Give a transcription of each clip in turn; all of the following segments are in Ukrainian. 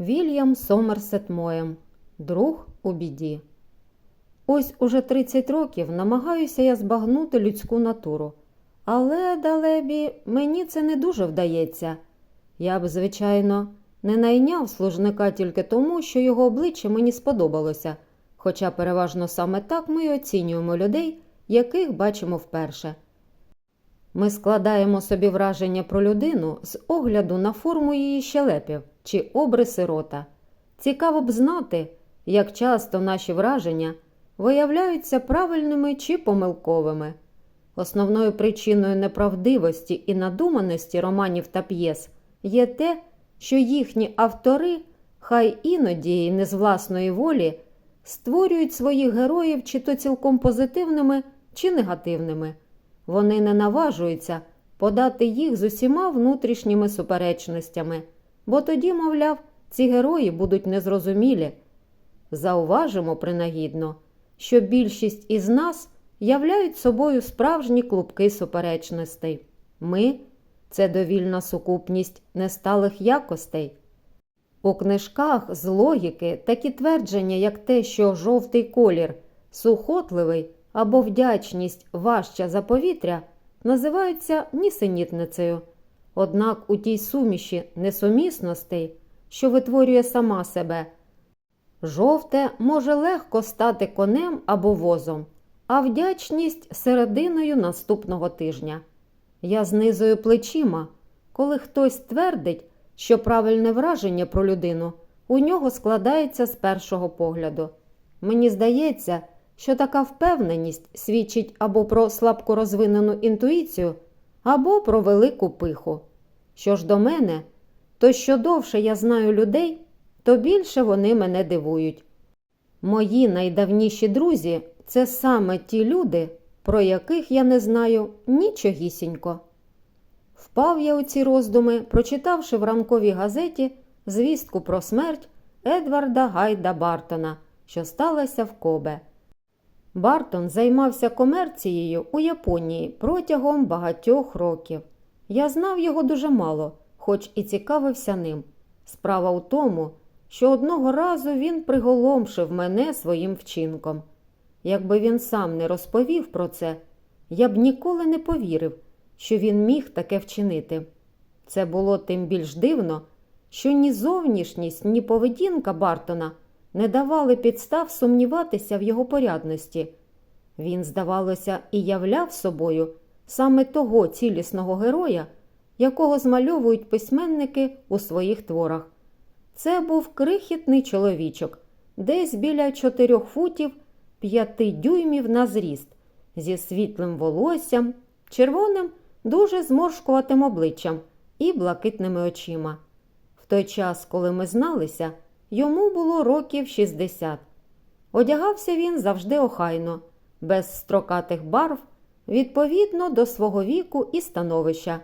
Вільям Сомерсет Моєм. Друг у біді. Ось уже 30 років намагаюся я збагнути людську натуру. Але, далебі, мені це не дуже вдається. Я б, звичайно, не найняв служника тільки тому, що його обличчя мені сподобалося, хоча переважно саме так ми й оцінюємо людей, яких бачимо вперше. Ми складаємо собі враження про людину з огляду на форму її щелепів чи обриси рота. Цікаво б знати, як часто наші враження виявляються правильними чи помилковими. Основною причиною неправдивості і надуманості романів та п'єс є те, що їхні автори, хай іноді і не з власної волі, створюють своїх героїв чи то цілком позитивними, чи негативними. Вони не наважуються подати їх з усіма внутрішніми суперечностями, бо тоді, мовляв, ці герої будуть незрозумілі. Зауважимо принагідно, що більшість із нас являють собою справжні клубки суперечностей. Ми це довільна сукупність несталих якостей. У книжках з логіки такі твердження, як те, що жовтий колір сухотливий або вдячність важча за повітря, називаються нісенітницею. Однак у тій суміші несумісностей, що витворює сама себе, жовте може легко стати конем або возом, а вдячність серединою наступного тижня. Я знизую плечима, коли хтось твердить, що правильне враження про людину у нього складається з першого погляду. Мені здається, що така впевненість свідчить або про слабко розвинену інтуїцію, або про велику пиху. Що ж до мене, то що довше я знаю людей, то більше вони мене дивують. Мої найдавніші друзі це саме ті люди, про яких я не знаю нічогісінько. Впав я у ці роздуми, прочитавши в ранковій газеті звістку про смерть Едварда Гайда Бартона, що сталася в Кобе. Бартон займався комерцією у Японії протягом багатьох років. Я знав його дуже мало, хоч і цікавився ним. Справа у тому, що одного разу він приголомшив мене своїм вчинком. Якби він сам не розповів про це, я б ніколи не повірив, що він міг таке вчинити. Це було тим більш дивно, що ні зовнішність, ні поведінка Бартона не давали підстав сумніватися в його порядності. Він, здавалося, і являв собою саме того цілісного героя, якого змальовують письменники у своїх творах. Це був крихітний чоловічок, десь біля чотирьох футів п'яти дюймів на зріст, зі світлим волоссям, червоним, дуже зморшкуватим обличчям і блакитними очима. В той час, коли ми зналися, йому було років 60. Одягався він завжди охайно, без строкатих барв, відповідно до свого віку і становища.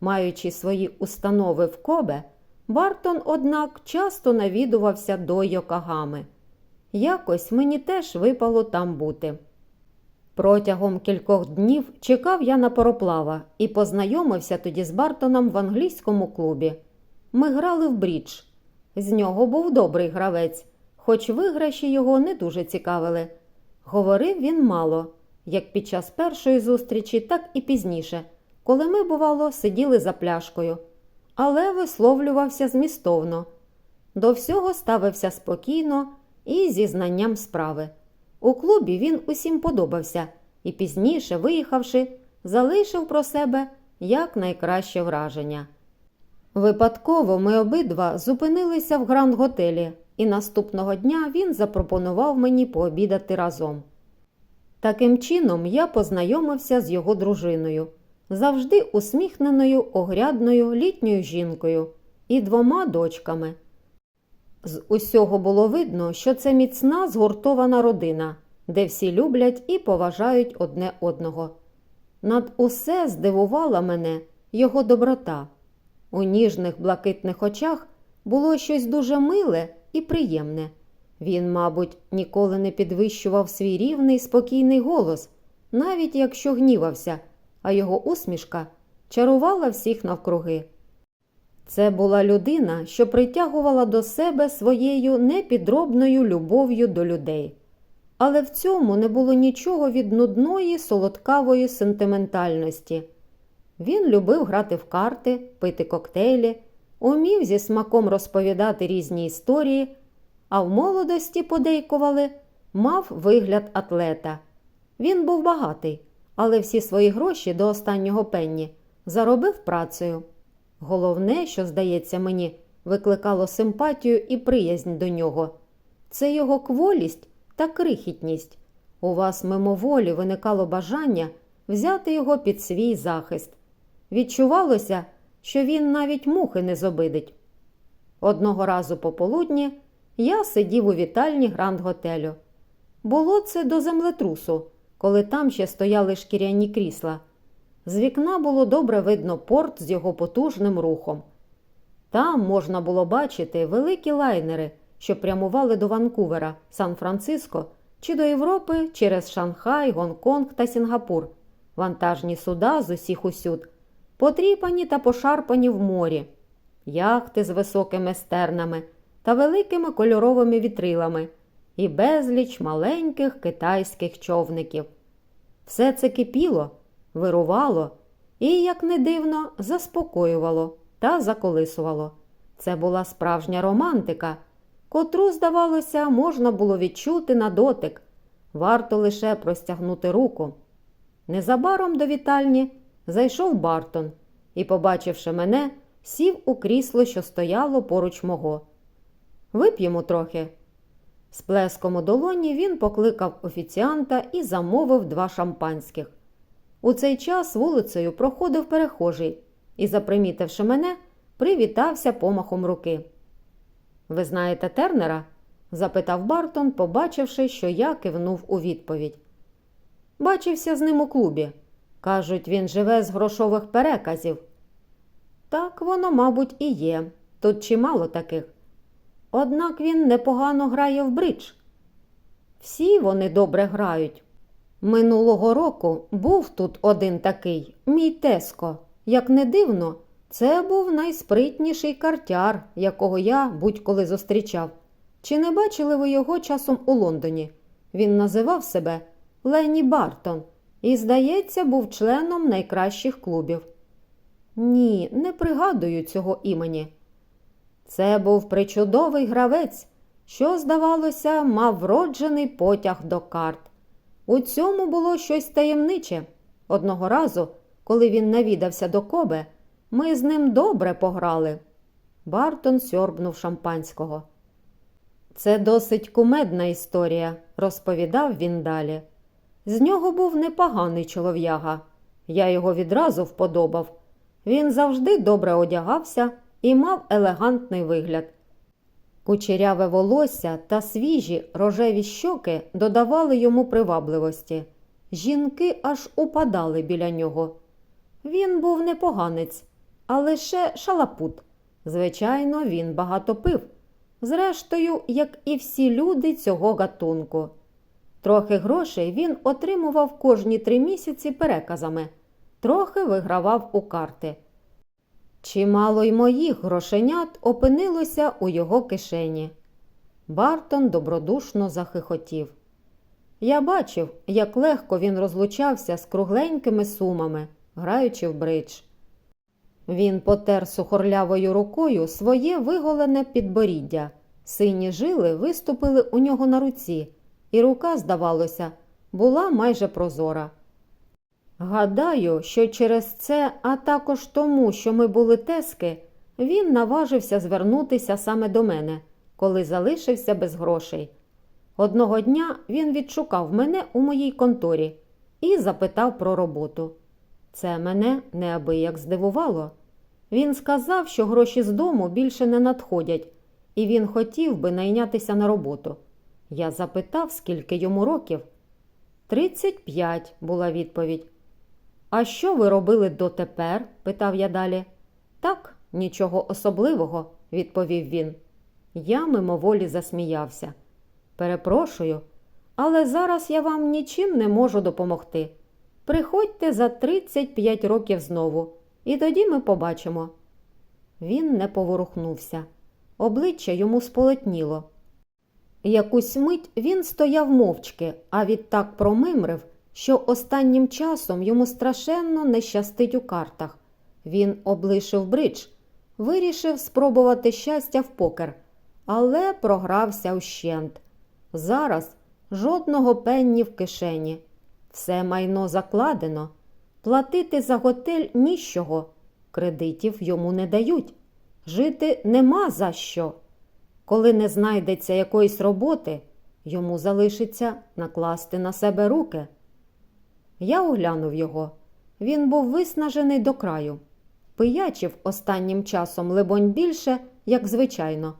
Маючи свої установи в Кобе, Бартон, однак, часто навідувався до Йокагами. Якось мені теж випало там бути. Протягом кількох днів чекав я на пароплава і познайомився тоді з Бартоном в англійському клубі. Ми грали в брідж. З нього був добрий гравець, хоч виграші його не дуже цікавили. Говорив він мало, як під час першої зустрічі, так і пізніше, коли ми, бувало, сиділи за пляшкою, але висловлювався змістовно. До всього ставився спокійно і зі знанням справи. У клубі він усім подобався і пізніше, виїхавши, залишив про себе якнайкраще враження. Випадково ми обидва зупинилися в гранд-готелі, і наступного дня він запропонував мені пообідати разом. Таким чином я познайомився з його дружиною, завжди усміхненою, огрядною літньою жінкою і двома дочками. З усього було видно, що це міцна згуртована родина, де всі люблять і поважають одне одного. Над усе здивувала мене його доброта. У ніжних блакитних очах було щось дуже миле і приємне. Він, мабуть, ніколи не підвищував свій рівний спокійний голос, навіть якщо гнівався, а його усмішка чарувала всіх навкруги. Це була людина, що притягувала до себе своєю непідробною любов'ю до людей. Але в цьому не було нічого від нудної солодкавої сентиментальності. Він любив грати в карти, пити коктейлі, умів зі смаком розповідати різні історії, а в молодості подейкували, мав вигляд атлета. Він був багатий, але всі свої гроші до останнього пенні заробив працею. Головне, що, здається мені, викликало симпатію і приязнь до нього, це його кволість та крихітність. У вас мимоволі виникало бажання взяти його під свій захист. Відчувалося, що він навіть мухи не зобидить. Одного разу пополудні я сидів у вітальні гранд-готелю. Було це до землетрусу, коли там ще стояли шкіряні крісла. З вікна було добре видно порт з його потужним рухом. Там можна було бачити великі лайнери, що прямували до Ванкувера, Сан-Франциско чи до Європи через Шанхай, Гонконг та Сінгапур, вантажні суда з усіх усюд, потріпані та пошарпані в морі, яхти з високими стернами та великими кольоровими вітрилами і безліч маленьких китайських човників. Все це кипіло, вирувало і, як не дивно, заспокоювало та заколисувало. Це була справжня романтика, котру, здавалося, можна було відчути на дотик, варто лише простягнути руку. Незабаром до вітальні зайшов Бартон і, побачивши мене, сів у крісло, що стояло поруч мого. Вип'ємо трохи. З плеском у долоні він покликав офіціанта і замовив два шампанських. У цей час вулицею проходив перехожий і, запримітивши мене, привітався помахом руки. Ви знаєте Тернера? запитав Бартон, побачивши, що я кивнув у відповідь. Бачився з ним у клубі. Кажуть, він живе з грошових переказів. Так воно, мабуть, і є. Тут чимало таких. Однак він непогано грає в бридж. Всі вони добре грають. Минулого року був тут один такий, мій Теско. Як не дивно, це був найспритніший картяр, якого я будь-коли зустрічав. Чи не бачили ви його часом у Лондоні? Він називав себе Лені Бартон і, здається, був членом найкращих клубів. Ні, не пригадую цього імені. Це був причудовий гравець, що, здавалося, мав вроджений потяг до карт. У цьому було щось таємниче. Одного разу, коли він навідався до Кобе, ми з ним добре пограли. Бартон сьорбнув шампанського. Це досить кумедна історія, розповідав він далі. З нього був непоганий чолов'яга. Я його відразу вподобав. Він завжди добре одягався і мав елегантний вигляд. Кучеряве волосся та свіжі рожеві щоки додавали йому привабливості. Жінки аж упадали біля нього. Він був непоганець, а лише шалапут. Звичайно, він багато пив. Зрештою, як і всі люди цього гатунку. Трохи грошей він отримував кожні три місяці переказами, трохи вигравав у карти. Чимало й моїх грошенят опинилося у його кишені. Бартон добродушно захихотів. Я бачив, як легко він розлучався з кругленькими сумами, граючи в бридж. Він потер сухорлявою рукою своє виголене підборіддя. Сині жили виступили у нього на руці, і рука, здавалося, була майже прозора. Гадаю, що через це, а також тому, що ми були тески, він наважився звернутися саме до мене, коли залишився без грошей. Одного дня він відшукав мене у моїй конторі і запитав про роботу. Це мене неабияк здивувало. Він сказав, що гроші з дому більше не надходять, і він хотів би найнятися на роботу. Я запитав, скільки йому років. Тридцять п'ять, була відповідь. А що ви робили дотепер? питав я далі. Так, нічого особливого, відповів він. Я мимоволі засміявся. Перепрошую, але зараз я вам нічим не можу допомогти. Приходьте за 35 років знову, і тоді ми побачимо. Він не поворухнувся. Обличчя йому сполотніло. Якусь мить він стояв мовчки, а відтак промимрив, що останнім часом йому страшенно не щастить у картах. Він облишив бридж, вирішив спробувати щастя в покер, але програвся ущент. Зараз жодного пенні в кишені. Все майно закладено. Платити за готель ніщого. Кредитів йому не дають. Жити нема за що. Коли не знайдеться якоїсь роботи, йому залишиться накласти на себе руки. Я оглянув його. Він був виснажений до краю. Пиячив останнім часом, либонь, більше, як звичайно,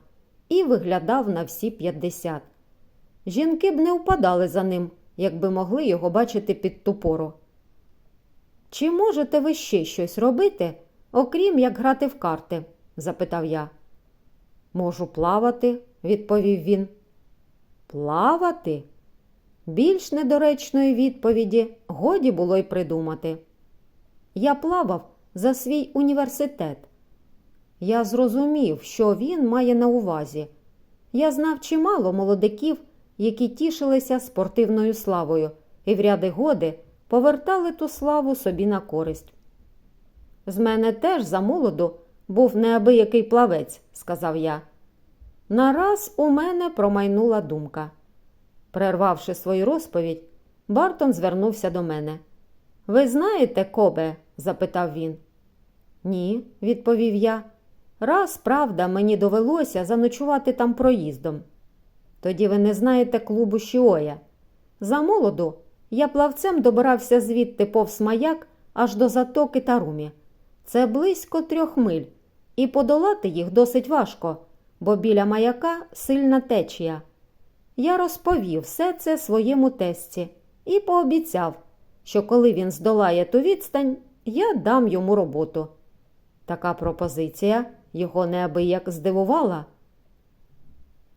і виглядав на всі 50. Жінки б не впадали за ним, якби могли його бачити під ту пору. Чи можете ви ще щось робити, окрім як грати в карти? запитав я. Можу плавати, відповів він. Плавати? Більш недоречної відповіді годі було й придумати. Я плавав за свій університет. Я зрозумів, що він має на увазі. Я знав чимало молодиків, які тішилися спортивною славою і в ряди годи повертали ту славу собі на користь. З мене теж за молоду був неабиякий плавець, сказав я. Нараз у мене промайнула думка. Прервавши свою розповідь, Бартон звернувся до мене. Ви знаєте, Кобе? запитав він. Ні, відповів я. Раз, правда, мені довелося заночувати там проїздом. Тоді ви не знаєте клубу Шіоя. За молоду я плавцем добирався звідти повз маяк аж до затоки Тарумі. Це близько трьох миль, і подолати їх досить важко, бо біля маяка сильна течія. Я розповів все це своєму тесті і пообіцяв, що коли він здолає ту відстань, я дам йому роботу. Така пропозиція його неабияк здивувала.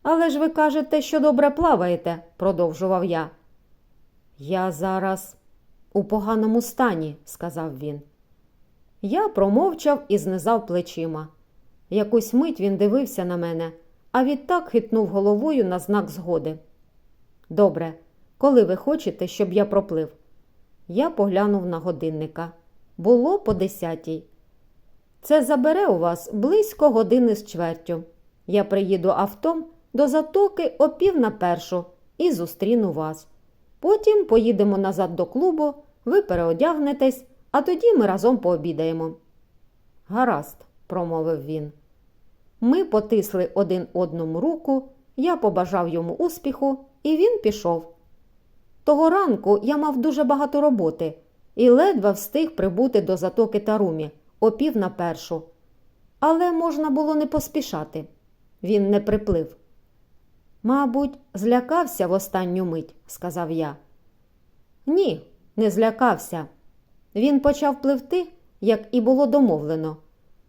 Але ж ви кажете, що добре плаваєте, продовжував я. Я зараз у поганому стані, сказав він. Я промовчав і знизав плечима. Якусь мить він дивився на мене, а відтак хитнув головою на знак згоди. Добре, коли ви хочете, щоб я проплив? Я поглянув на годинника. Було по десятій. Це забере у вас близько години з чвертю. Я приїду автом до затоки о пів на першу і зустріну вас. Потім поїдемо назад до клубу, ви переодягнетесь, а тоді ми разом пообідаємо. Гаразд, промовив він. Ми потисли один одному руку, я побажав йому успіху, і він пішов. Того ранку я мав дуже багато роботи і ледве встиг прибути до затоки Тарумі о пів на першу. Але можна було не поспішати. Він не приплив. Мабуть, злякався в останню мить, сказав я. Ні, не злякався. Він почав пливти, як і було домовлено.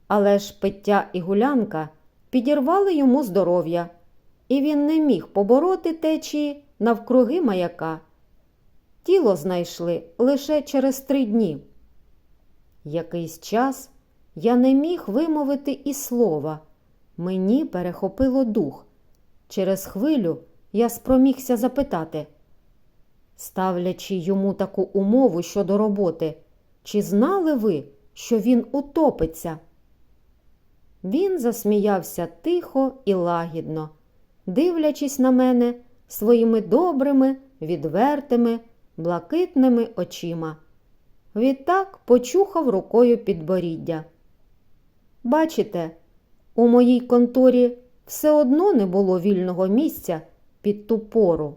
Але ж пиття і гулянка підірвали йому здоров'я, і він не міг побороти течії навкруги маяка. Тіло знайшли лише через три дні. Якийсь час я не міг вимовити і слова. Мені перехопило дух. Через хвилю я спромігся запитати, ставлячи йому таку умову щодо роботи, чи знали ви, що він утопиться? Він засміявся тихо і лагідно, дивлячись на мене своїми добрими, відвертими, блакитними очима. Відтак почухав рукою підборіддя. Бачите, у моїй конторі все одно не було вільного місця під ту пору.